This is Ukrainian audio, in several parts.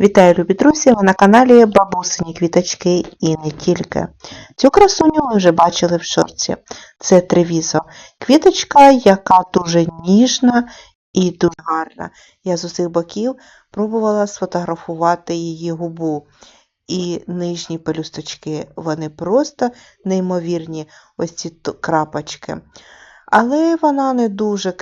Вітаю, любі друзі! Ви на каналі Бабусині Квіточки і не тільки. Цю красуню ви вже бачили в шорці. Це тревізо. Квіточка, яка дуже ніжна і дуже гарна. Я з усіх боків пробувала сфотографувати її губу. І нижні пелюсточки, вони просто неймовірні, ось ці крапочки. Але вона не дуже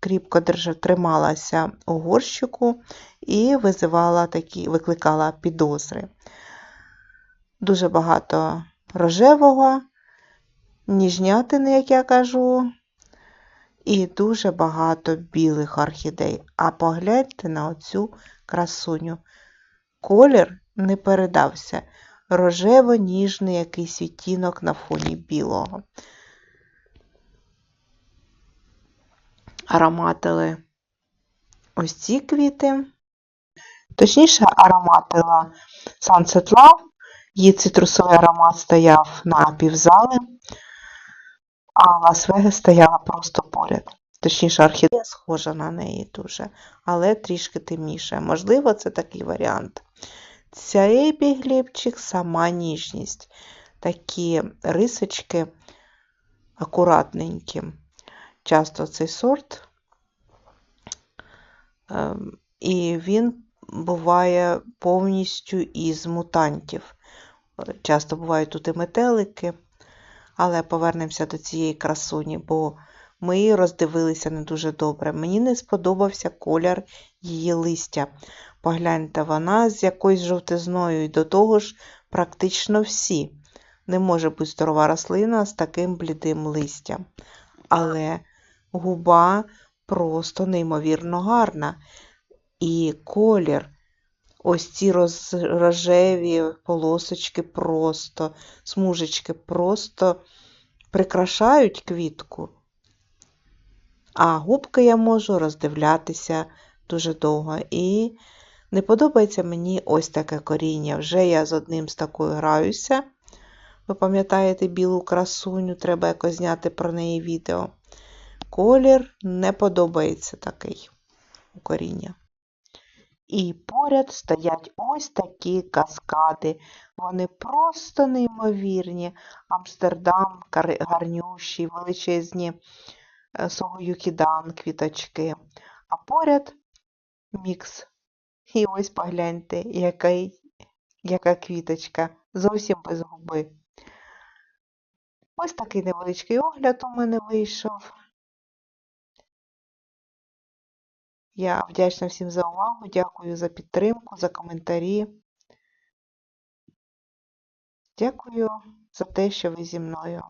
кріпко трималася у горщику і визивала такі, викликала підозри. Дуже багато рожевого, ніжнятини, як я кажу, і дуже багато білих орхідей. А погляньте на оцю красуню. Колір не передався. Рожево-ніжний якийсь відтінок на фоні білого. Ароматили ось ці квіти. Точніше, ароматила Sunset Love. Її цитрусовий аромат стояв на півзали, а Лас-Вегас стояла просто поряд. Точніше, орхідея схожа на неї дуже, але трішки темніша. Можливо, це такий варіант. Цей бігліпчик сама ніжність. Такі рисочки акуратненькі. Часто цей сорт. Ем, І він буває повністю із мутантів. Часто бувають тут і метелики, але повернемося до цієї красуні, бо ми її роздивилися не дуже добре. Мені не сподобався колір її листя. Погляньте, вона з якоюсь жовтизною, і до того ж, практично всі. Не може бути здорова рослина з таким блідим листям. Але губа просто неймовірно гарна. І колір, ось ці роз, рожеві полосочки просто, смужечки просто прикрашають квітку. А губки я можу роздивлятися дуже довго. І не подобається мені ось таке коріння. Вже я з одним з такою граюся. Ви пам'ятаєте білу красуню, треба якось зняти про неї відео. Колір не подобається такий у коріння. І поряд стоять ось такі каскади. Вони просто неймовірні. Амстердам, гарнющі, величезні е, Согоюкідан, квіточки. А поряд мікс. І ось погляньте, який, яка квіточка. Зовсім без губи. Ось такий невеличкий огляд у мене вийшов. Я вдячна всім за увагу, дякую за підтримку, за коментарі. Дякую за те, що ви зі мною.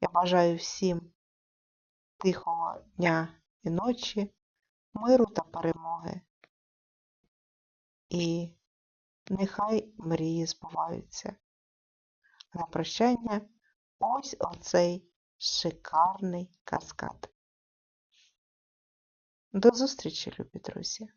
Я бажаю всім тихого дня і ночі, миру та перемоги. І нехай мрії збуваються. На прощання ось оцей шикарний каскад. До зустрічі, любі друзі!